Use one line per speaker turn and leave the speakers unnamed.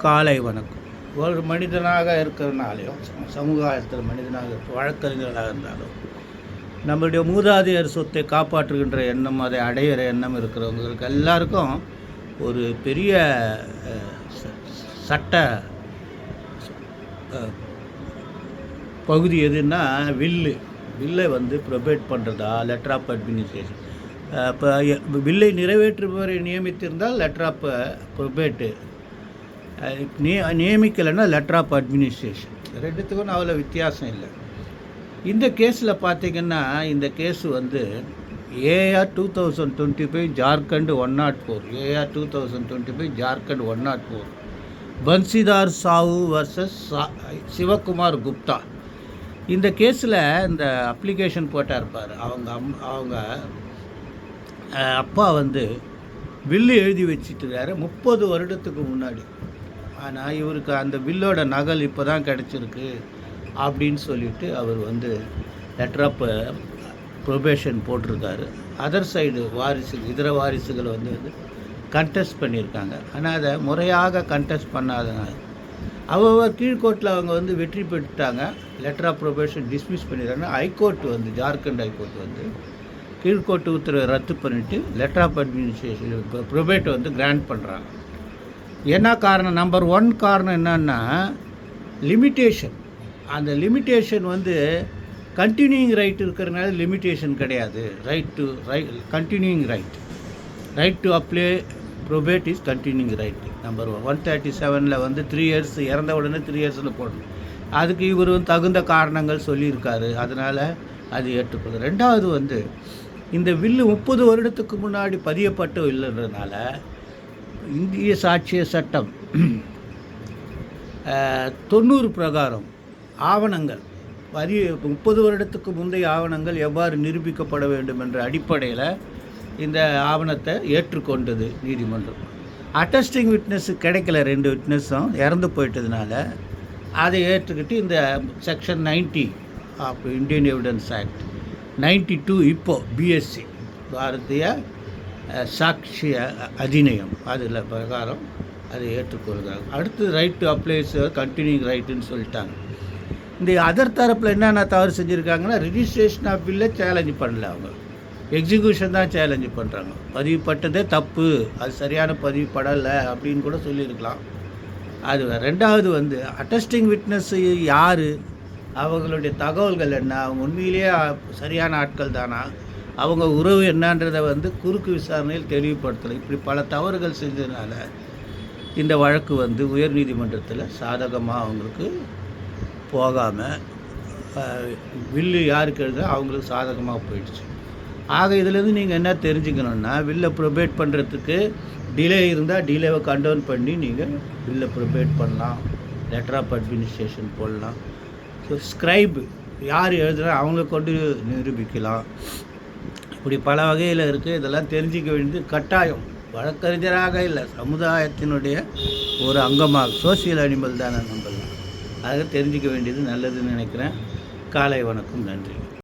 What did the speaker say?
காலை வணக்கம். ஒரு மனிதனாக இருக்கிறனாலையும் சமுதாயத்தில் மனிதனாக இருக்க- வழக்கறிஞர்களாக இருந்தாலும் நம்மளுடைய மூதாதையர் சொத்தை காப்பாற்றுகின்ற எண்ணம் அதை அடையிற எண்ணம் இருக்கிறவங்களுக்கு எல்லாருக்கும் ஒரு பெரிய ச- சட்ட பகுதி எதுன்னா வில்லு. வில்லை வந்து ப்ரொபேட் பண்ணுறதா லெட்டர் ஆஃப் அட்மினிஸ்ட்ரேஷன் இப்போ வில்லை நிறைவேற்றுபவரை நியமித்திருந்தால் லெட்டர் ஆஃப் ப்ரொபேட்டு நியமிக்கலைன்னா லெட்டர் ஆஃப் அட்மினிஸ்ட்ரேஷன் ரெண்டுத்துக்கும் அவ்வளோ வித்தியாசம் இல்லை. இந்த கேஸில் பார்த்தீங்கன்னா இந்த கேஸ் வந்து AR two thousand twenty five Jharkhand one not four. AR two thousand twenty five Jharkhand one not four. Banshidhar Shaw versus Sivakumar Gupta. இந்த கேஸில் இந்த அப்ளிகேஷன் போட்டார் இருப்பார் அவங்க அம் அவங்க அப்பா வந்து வில்லு எழுதி வச்சுட்டுருக்காரு முப்பது வருடத்துக்கு முன்னாடி. ஆனால் இவருக்கு அந்த வில்லோட நகல் இப்போ தான் கிடச்சிருக்கு அப்படின்னு சொல்லிட்டு அவர் வந்து லெட்டர் ஆஃப் ப்ரொபேஷன் போட்டிருக்காரு. அதர் சைடு வாரிசு இதர வாரிசுகள் வந்து கண்டெஸ்ட் பண்ணியிருக்காங்க. ஆனால் அதை முறையாக கண்டெஸ்ட் பண்ணாதனால அவ்வளோ கீழ்கோர்ட்டில் அவங்க வந்து வெற்றி பெற்றுட்டாங்க. லெட்டர் ஆஃப் ப்ரொபேஷன் டிஸ்மிஸ் பண்ணிடுறாங்க ஹைகோர்ட் வந்து ஜார்க்கண்ட் ஹைகோர்ட் வந்து கீழ்கோர்ட்டு உத்தரவை ரத்து பண்ணிவிட்டு லெட்டர் ஆஃப் அட்மினிஸ்ட்ரேஷன் ப்ரொபேட்டை வந்து கிராண்ட் பண்ணுறாங்க என்ன காரணம்? நம்பர் ஒன் காரணம் என்னன்னா லிமிட்டேஷன் அந்த லிமிட்டேஷன் வந்து கண்டினியூங் ரைட் இருக்கிறனால லிமிட்டேஷன் கிடையாது. Right to right continuing right right to apply probate is continuing right number one one thirty செவனில் வந்து த்ரீ இயர்ஸ் இறந்த உடனே த்ரீ இயர்ஸில் போடணும். அதுக்கு இவர் தகுந்த காரணங்கள் சொல்லியிருக்காரு. அதனால் அது ஏற்றுக்கொள்ளும் ரெண்டாவது வந்து இந்த வில்லு முப்பது வருடத்துக்கு முன்னாடி பதியப்பட்ட இல்லைன்றதுனால இந்திய சாட்சிய சட்டம் தொண்ணூறு பிரகாரம் ஆவணங்கள் வரி முப்பது வருடத்துக்கு முந்தைய ஆவணங்கள் எவ்வாறு நிரூபிக்கப்பட வேண்டும் என்ற அடிப்படையில் இந்த ஆவணத்தை ஏற்றுக்கொண்டது நீதிமன்றம். அட்டஸ்டிங் விட்னஸ் கிடைக்கல ரெண்டு விட்னஸும் இறந்து போயிட்டதுனால அதை ஏற்றுக்கிட்டு இந்த section 90 of Indian evidence act 92 to இப்போது பிஎஸ்சி பாரதிய அஹ், சாட்சிய அதிநயம் அதில் பிரகாரம் அதை ஏற்றுக்கொள்கிறாங்க அடுத்து ரைட் டு அப்ளைஸ் கண்டினியூங் ரைட்டுன்னு சொல்லிட்டாங்க. இந்த அதர் தரப்பில் என்னென்ன தவறு செஞ்சுருக்காங்கன்னா ரிஜிஸ்ட்ரேஷன் ஆஃப் பில்லை சேலஞ்சு பண்ணல அவங்க. எக்ஸிக்யூஷன் தான் சேலஞ்சு பண்ணுறாங்க பதிவுப்பட்டதே தப்பு. அது சரியான பதிவு படலை அப்படின்னு கூட சொல்லியிருக்கலாம். அது ரெண்டாவது வந்து அட்டஸ்டிங் விட்னஸ் யார்? அவங்களுடைய தகவல்கள் என்ன? அவங்க உண்மையிலேயே சரியான ஆட்கள் தானா? அவங்க உறவு என்னன்றதை வந்து குறுக்கு விசாரணையில் தெளிவுபடுத்தலை. இப்படி பல தவறுகள் செஞ்சதுனால இந்த வழக்கு வந்து உயர்நீதிமன்றத்தில் சாதகமாக அவங்களுக்கு போகாமல் வில்லு யாருக்கு எழுத அவங்களுக்கு சாதகமாக போயிடுச்சு. ஆக இதுலேருந்து நீங்கள் என்ன தெரிஞ்சுக்கணுன்னா வில்லை ப்ரொபேட் பண்ணுறதுக்கு டிலே இருந்தால் டிலேவை கண்டோன் பண்ணி நீங்கள் வில்லை ப்ரொபேட் பண்ணலாம். லெட்டர் ஆஃப் அட்மினிஸ்ட்ரேஷன் போடலாம். ஸோ ஸ்க்ரைப் யார் எழுதுனா அவங்கள கொண்டு நிரூபிக்கலாம். இப்படி பல வகையில் இருக்குது இதெல்லாம் தெரிஞ்சிக்க வேண்டியது கட்டாயம். வழக்கறிஞராக இல்லை சமுதாயத்தினுடைய ஒரு அங்கமாக சோசியல் அனிமல் தானே நம்மளாம் அதை தெரிஞ்சிக்க வேண்டியது நல்லதுன்னு நினைக்கிறேன். காலை வணக்கம் நன்றி.